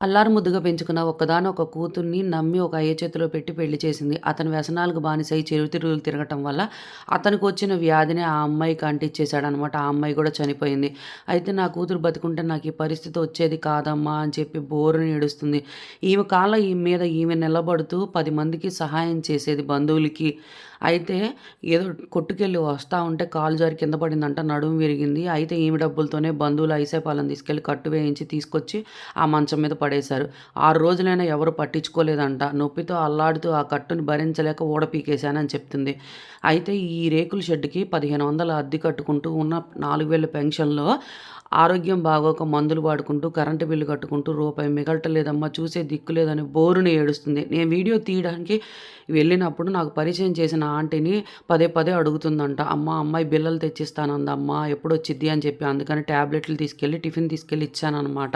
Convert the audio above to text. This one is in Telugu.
అల్లారు ముద్దుగా పెంచుకున్న ఒక్కగానొక కూతుర్ని నమ్మి ఒక అయ్య చేతిలో పెట్టి పెళ్ళి చేసింది. అతని వ్యసనాలకు బానిసై తిరుగులు తిరగటం వల్ల అతనికి వచ్చిన వ్యాధిని ఆ అమ్మాయికి అంటిచ్చేశాడనమాట. ఆ అమ్మాయి కూడా చనిపోయింది. అయితే నా కూతురు బతుకుంటే నాకు ఈ పరిస్థితి వచ్చేది కాదమ్మా అని చెప్పి బోరుని ఏడుస్తుంది. ఈమె కాళ్ళ మీద ఈమె నిలబడుతూ పది మందికి సహాయం చేసేది బంధువులకి. అయితే ఏదో కొట్టుకెళ్ళి వస్తా ఉంటే కాలు జారి కింద పడిందంట. నడుము విరిగింది. అయితే ఈమె డబ్బులతోనే బంధువులు ఐసేపాలను తీసుకెళ్ళి కట్టు వేయించి తీసుకొచ్చి ఆ మంచం మీద పడేశారు. ఆరు రోజులైనా ఎవరు పట్టించుకోలేదంట. నొప్పితో అల్లాడుతూ ఆ కట్టును భరించలేక ఊడపీకేశానని చెప్తుంది. అయితే ఈ రేకుల షెడ్కి పదిహేను వందల అద్దె కట్టుకుంటూ ఉన్న నాలుగు వేల పెన్షన్‌లో ఆరోగ్యం బాగోక మందులు వాడుకుంటూ, కరెంటు బిల్లు కట్టుకుంటూ రూపాయి మిగలటలేదమ్మా చూసే దిక్కు లేదని బోరుని ఏడుస్తుంది. నేను వీడియో తీయడానికి వెళ్ళినప్పుడు నాకు పరిచయం చేసిన ఆంటీని పదే పదే అడుగుతుందంట. అమ్మ అమ్మాయి బిళ్ళలు తెచ్చిస్తానందమ్మా ఎప్పుడొచ్చిద్ది అని చెప్పి. అందుకని టాబ్లెట్లు తీసుకెళ్ళి టిఫిన్ తీసుకెళ్ళి ఇచ్చానమాట